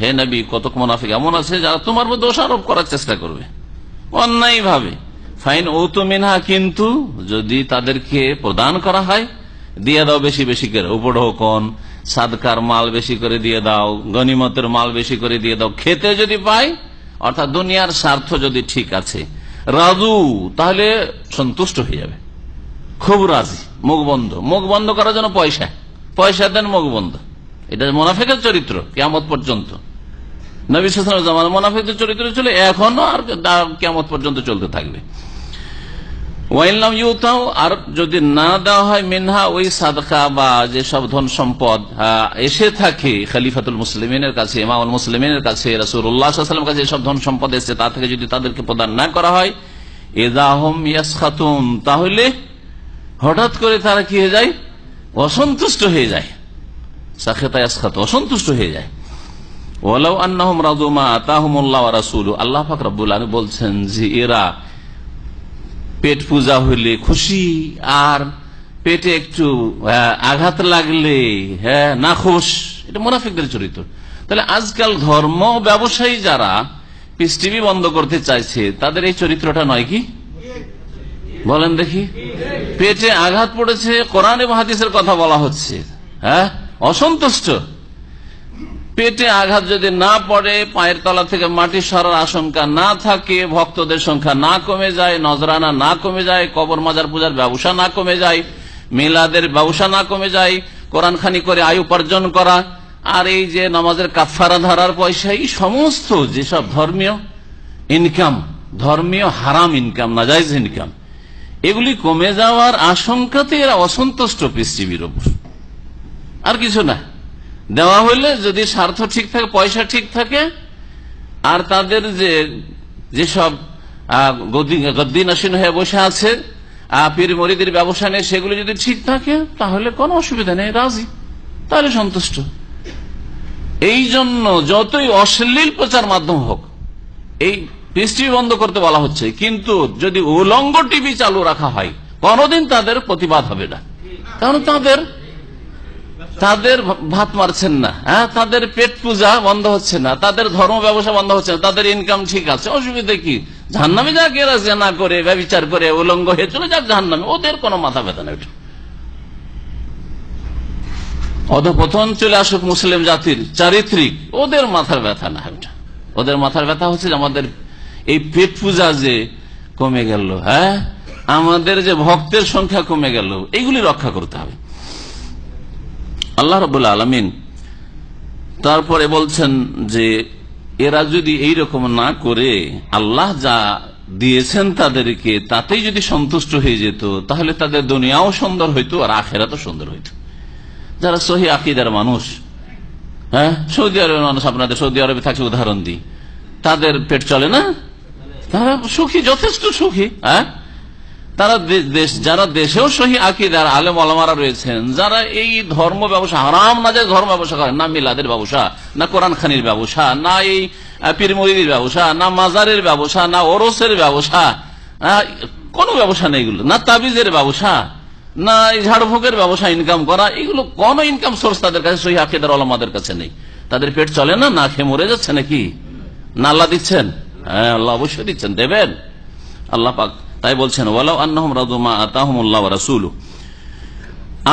হে নবী, কতক মোনাফিক এমন আছে যারা তোমার মধ্যে দোষারোপ করার চেষ্টা করবে। অন্যায় ভাবে ফাইন ও তো মিনহা, কিন্তু যদি তাদেরকে প্রদান করা হয়, দিয়ে দাও বেশি বেশি করে। উপঢৌকন সাদকার মাল বেশি করে দিয়ে দাও, গনিমতের মাল বেশি করে দিয়ে দাও। খেতে যদি পাই, অর্থাৎ দুনিয়ার স্বার্থ যদি ঠিক আছে, রাজু, তাহলে সন্তুষ্ট হয়ে যাবে। খুব রাজি, মুখ বন্ধ। মুখ বন্ধ করার জন্য পয়সা। পয়সা দেন মুখ বন্ধ। এটা মোনাফেকের চরিত্র কেমত পর্যন্ত। নবী মোনাফেকের চরিত্র ছিল এখনও আর কেমত পর্যন্ত চলতে থাকবে। ওয়াইলাম ইউতাও আর যদি না দেওয়া হয় মিনহা, ওই সাদকা বা যেসব ধন সম্পদ এসে থাকে খলিফাতুল মুসলিমিনের কাছে, ইমামুল মুসলিমিনের কাছে রাসুল্লাহাম কাছে এসব ধন সম্পদ এসছে, তা থেকে যদি তাদেরকে প্রদান না করা হয় এদাহম ইয়াস খাতুম তাহলে হঠাৎ করে তারা কি হয়ে যায়? অসন্তুষ্ট হয়ে যায়। অসন্তুষ্ট হয়ে যায়। আল্লাহ ফাক বলছেন যে এরা পেট পূজা হইলে খুশি, আর পেটে একটু আঘাত লাগলে হ্যাঁ না খুশ, এটা মোনাফিকদের চরিত্র। তাহলে আজকাল ধর্ম ব্যবসায়ী যারা পিস টিভি বন্ধ করতে চাইছে, তাদের এই চরিত্রটা নয় কি? বলেন দেখি। পেটে আঘাত পড়েছে, কোরআন এবং হাদিসের কথা বলা হচ্ছে হ্যাঁ? অসন্তুষ্ট। পেটে আঘাত যদি না পড়ে, পায়ের তলা থেকে মাটি সরার আশঙ্কা না থাকে, ভক্তদের সংখ্যা না কমে যায়, নজরানা না কমে যায়, কবর মাজার পূজার ব্যবসা না কমে যায়, মেলাদের ব্যবসা না কমে যায় কোরআন খানি করে আয় উপার্জন করা, আর এই যে নামাজের কাফারা ধারার পয়সা, এই সমস্ত যেসব ধর্মীয় ইনকাম ধর্মীয় হারাম ইনকাম নাজাইজ ইনকাম এগুলি কমে যাওয়ার আশঙ্কাতে এরা অসন্তুষ্ট পৃথিবীর ওপর আর কিছু না। দেওয়া হইলে যদি স্বার্থ ঠিক থাকে, পয়সা ঠিক থাকে, আর তাদের যে, যেসব গদ্দিন আসীন হয়ে বসে আছে পীর মরিদের ব্যবসা নেই, সেগুলো যদি ঠিক থাকে, তাহলে কোনো অসুবিধা নেই, রাজি। তাহলে সন্তুষ্ট। এই জন্য যতই অশ্লীল প্রচার মাধ্যম হোক, এই পিস টিভি বন্ধ করতে বলা হচ্ছে, কিন্তু যদি উলঙ্গ টিভি চালু রাখা হয়, কোনদিন তাদের প্রতিবাদ হবে না। কারণ তাদের তাদের ভাত মারছেন না হ্যাঁ? তাদের পেট পূজা বন্ধ হচ্ছে না, তাদের ধর্ম ব্যবসা বন্ধ হচ্ছে না, তাদের ইনকাম ঠিক আছে, অসুবিধা কি? জাহান্নামে যা এরা জেনা করে, ব্যবচার করে, উলঙ্গ হয়ে চলে যাক জাহান্নামে, ওদের কোনো মাথা ব্যথা নেই। অধপতন চলে আসুক মুসলিম জাতির চারিত্রিক, ওদের মাথার ব্যথা না ওটা ওদের মাথার ব্যথা হচ্ছে আমাদের এই পেট পূজা যে কমে গেল হ্যাঁ? আমাদের যে ভক্তের সংখ্যা কমে গেল, এইগুলি রক্ষা করতে হবে। আল্লাহ রবুল্লা আলমিন তারপরে বলছেন যে, এরা যদি এই রকম না করে আল্লাহ যা দিয়েছেন তাদেরকে, তাতেই যদি সন্তুষ্ট হয়ে যেত, তাহলে তাদের দুনিয়াও সুন্দর হইতো আর আখেরা তো সুন্দর হইতো। যারা সহি আকিদার মানুষ হ্যাঁ? সৌদি আরবের মানুষ, আপনাদের সৌদি আরবে থাকছে উদাহরণ দিই। তাদের পেট চলে না? তারা সুখী, যথেষ্ট সুখী হ্যাঁ? তারা দেশ যারা দেশেও সহি আকিদার আলেম আলমারা রয়েছেন যারা এই ধর্ম ব্যবসা হারাম না যে ধর্ম ব্যবসা করেন না মিলাদের ব্যবসা না কোরআন খানির ব্যবসা না এই আহ, পীরমরিদির ব্যবসা না মাজারের ব্যবসা না ওরসের ব্যবসা কোনো ব্যবসা নেই এগুলো না তাবিজের ব্যবসা না এই ঝাড়ফুকের ব্যবসা ইনকাম করা এগুলো কোন ইনকাম সোর্স তাদের কাছে সহি আকিদার আলমাদের কাছে নেই। তাদের পেট চলে না? না খেয়ে মরে যাচ্ছে নাকি? না আল্লাহ দিচ্ছেন? হ্যাঁ আল্লাহ অবশ্যই দিচ্ছেন দেবেন। আল্লাহ পাক তাই বলছেন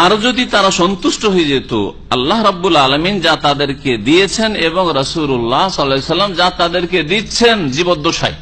আর যদি তারা সন্তুষ্ট হয়ে যেত, আল্লাহ রাব্বুল আলমিন যা তাদেরকে দিয়েছেন এবং রসুল্লাহ সাল্লাম যা তাদেরকে দিচ্ছেন জীবদ্দশায়।